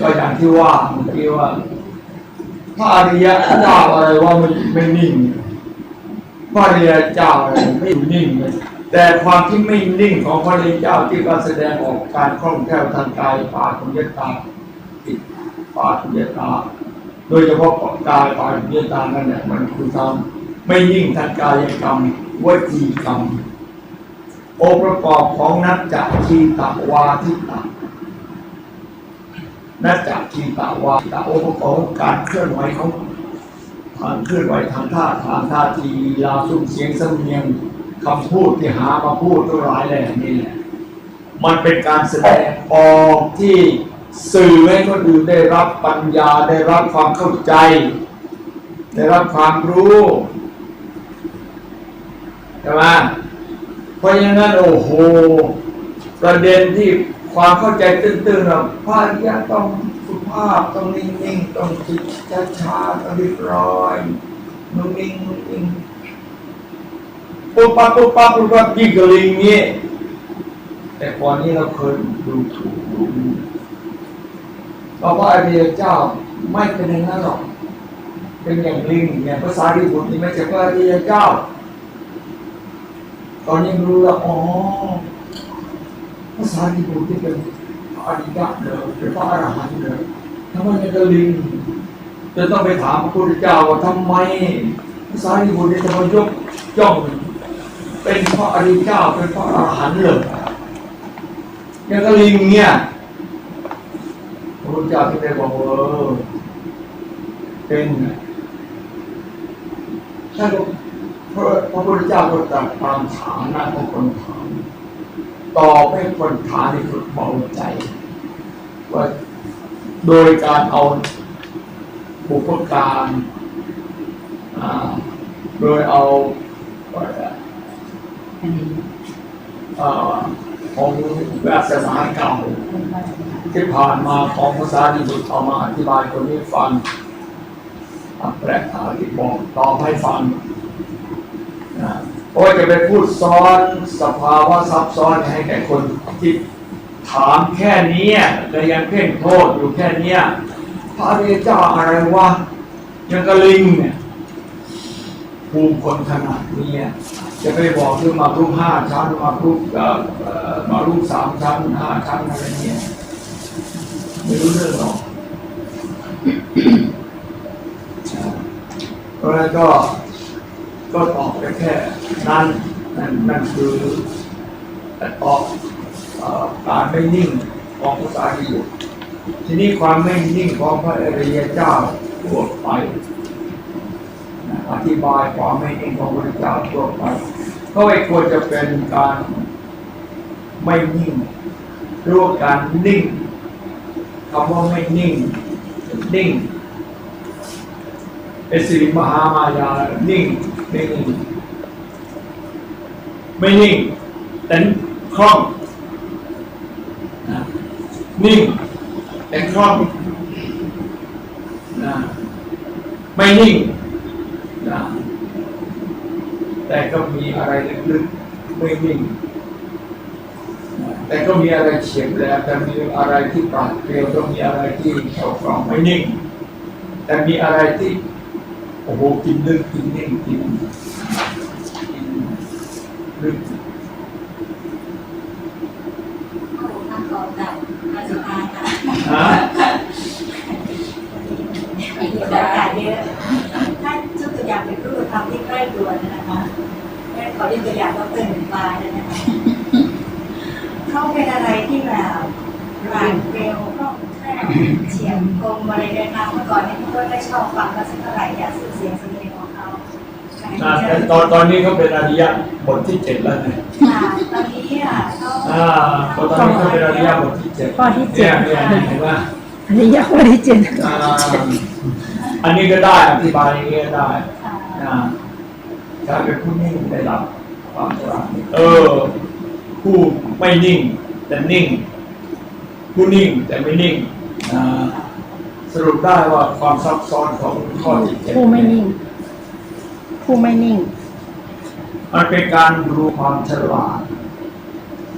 ก็อย่างที่ว่าเมื่อกี้ว่าพระอริยะเจ้าอะไรว่าไม่ไม่นิ่งพระอริยเจ้าอะไรไม่อยู่นิ่งเลยแต่ความที่ไม่นิ่งของพระอริยเจ้าที่การแสดงออกการคล่องแคล่วทางกายปาทุยตาติดปาทุยตา โดยเฉพาะกายปาทุยตานั่นแหละมันคือทำไม่นิ่งทางกายกรรมวจีกรรมองค์ประกอบของนัจจคีตวาทิตานัจจคีตาวาตาองค์ประกอบของการเคลื่อนไหวของการเคลื่อนไหวทางท่าทางท่าทีลาซุ้มเสียงสำเนียงคำพูดที่หามาพูดทั้งหลายแหล่นี่แหละมันเป็นการแสดงออกที่สื่อให้คนอื่นได้รับปัญญาได้รับความเข้าใจ ได้รับความรู้ใช่ไหมเพราะอย่างนั้นโอ้โห ประเด็นที่ ความเข้าใจตื้นๆเราพระอริยะต้องสุภาพต้องนิ่งๆต้องจิตช้าๆต้องเรียบร้อยนุ่มนิ่งนุ่มนิ่งปุ๊บปั๊บปุ๊บปั๊บปุ๊บปั๊บยิ่งกระลิงนี้แต่ก่อนนี้เราเคยดูถูกดูหมิ่นเพราะพระอริยเจ้าไม่เป็นอย่างนั้นหรอก เป็นอย่างลิงอย่างภาษาที่บุตรนี่ไม่ใช่พระอริยเจ้า ตอนนี้รู้แล้วอ๋อ ษาที่บุตรที่เป็นพระอริยะเลยเป็นพระอรหันต์เลยทำไมยังกะลิงจะต้องไปถามพระพุทธเจ้าว่าทำไมภาษาที่บุตรนี่ทำไมยกย่องเป็นพระอริยเจ้าเป็นพระอรหันต์เลยยังกะลิงเนี่ยพระพุทธเจ้าที่ได้บอกว่าเออเป็นถ้าพระพระพุทธเจ้าก็ตรัสตามฐานะของคนถาม ตอบให้คนถามในฝึกเบาใจ ว่าโดยการเอาบุพการโดยเอาว่าอ่าของวาสนาเก่าที่ผ่านมาของภาษาดิบุตรเอามาอธิบายคนนี้ฟังอะแปลกหาที่บอกตอบให้ฟัง นะเพราะจะไปพูดซ้อนสภาวะซับซ้อนให้แก่คนที่ถามแค่นี้แต่ยังเพ่งโทษอยู่แค่เนี้พระอริยเจ้าอะไรวะยังกระลิงเนี่ยภูมิคนขนาดนี้จะไปบอกคือมารูปห้าชั้นมารูปเอ่อมารูปสามชั้นห้าชั้นอะไรเงี้ยไม่รู้เรื่องหรอกเพรา ก็ตอบไปแค่นั้นนั่นนั่นคือตอบเอ่อการไม่นิ่งของภาษาที่อยู่ ทีนี้ความไม่นิ่งของพระอริยเจ้าทั่วไปอธิบายความไม่นิ่งของพระเจ้าทั่วไปก็ไม่ควรจะเป็นการไม่นิ่งหรือว่าการนิ่งคำว่าไม่นิ่งนิ่งเป็นสิริมหามายานิ่ง นิ่งไม่นิ่ง แต่คล่องนิ่งแต่คล่องไม่นิ่งแต่ก็มีอะไรลึกๆไม่นิ่งแต่ก็มีอะไรเฉียบแหลมแต่มีอะไรที่ปราดเปรียวก็มีอะไรที่เฉาฟองไม่นิ่ง แต่มีอะไรที่ โอ้โหกินลึกกินนิ่งกินกินลึกทำต่อจากอาจารย์ค่ะฮะมีตัวอยางเยอะถ้าชุดตัวอย่างเป็นรูปธรรมที่ใกล้ตัวนะคะแม่ขอเรียนตัวอย่างก็เป็นหนึ่งปลายเลยนะคะเขาเป็นอะไรที่แบบรานเร็วก็แค่เฉียบคมอะไรนทางเมื่อก่อนเนี่ยก็ไม่ชอบฟัง ก็สักเท่าไหร่อยากสื่อเสียงสำเนียงของเขาอ่าแต่ตอนตอนนี้เขาเป็นอริยะบทที่เจ็ดแล้วเนี่ยค่ะตอนนี้อะเขาอ่าตอนนี้เขาเป็นอริยะบทที่เจ็ดข้อที่เจ็ดเนี่ยเนี่ยเห็นไหมอันนี้ยากกว่าที่เจ็ดอ่าอันนี้ก็ได้อธิบายอย่างนี้ก็ได้ค่ะอ่าการเป็นผู้นิ่งได้รับความฉลาดเออ ผู้ไม่นิ่งแต่นิ่ง ผู้นิ่งแต่ไม่นิ่งอ่า สรุปได้ว่าความซับซ้อนของข้อที่เจ็ดผู้ไม่นิ่ง ผู้ไม่นิ่ง มันเป็นการรู้ความฉลาด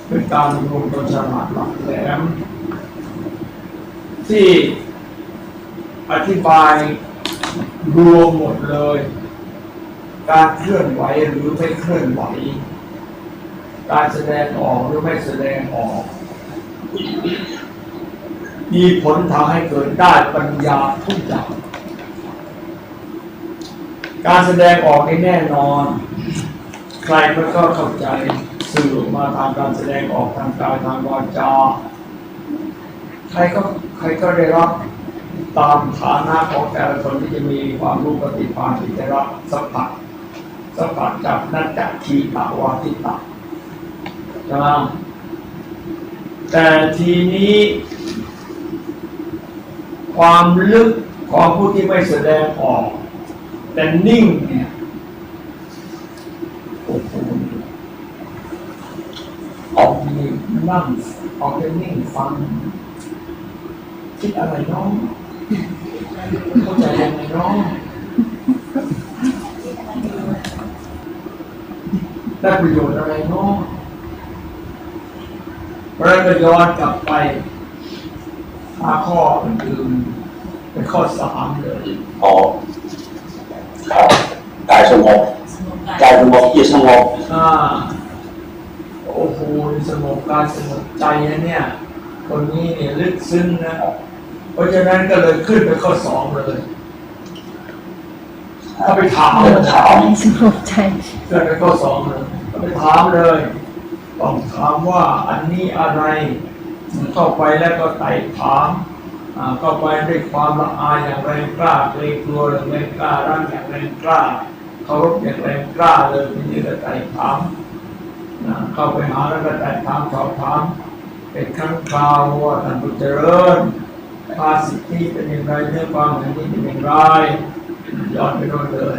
เป็นการรู้ความฉลาดหลักแหลม ที่อธิบายรวมหมดเลย การเคลื่อนไหวหรือไม่เคลื่อนไหว การแสดงออกหรือไม่แสดงออก มีผลทำให้เกิดได้ปัญญาทุกอย่าง การแสดงออกในแน่นอน ใครก็เข้าใจสื่อมาทางการแสดงออกทางกายทางวาจาใครก็ใครก็ได้รับตามฐานะของแต่ละคนที่จะมีความรู้ปฏิภาณที่ได้รับสัมผัสสัมผัสจากนัตจากทีตาวาทิตาใช่ไหมแต่ทีนี้ ความลึกของผู้ที่ไม่แสดงออก แต่นิ่งเนี่ยโอ้โหออกมีนั่งออกเป็นนิ่งฟัง คิดอะไรน้องเข้าใจยังไงน้องได้ประโยชน์อะไรน้องเราก็ย้อนกลับไป หาข้ออื่นๆเป็นข้อสามเลยอ๋อครับกายสงบสงบกายสงบจิตสงบอ่าโอ้โหสงบกายสงบใจนะเนี่ย คนนี้เนี่ยลึกซึ้งนะ เพราะฉะนั้นก็เลยขึ้นไปข้อสองเลยถ้าไปถามเดินถามให้สงบใจขึ้นไปข้อสองเลยถ้าไปถามเลยต้องถามว่าอันนี้อะไร เข้าไปแล้วก็ไต่ถามอ่าเข้าไปด้วยความละอายอย่างแรงกล้าเกรงกลัวอย่างแรงกล้ารักอย่างแรงกล้าเคารพอย่างแรงกล้าเลยทีนี้ก็ไต่ถามนะเข้าไปหาแล้วก็แต่ถามสอบถามเป็นครั้งคราวว่าท่านผู้เจริญภาสิทธิเป็นอย่างไรเนื้อความแห่างนี้เป็นอย่างไรย้อนไปโน่นเลย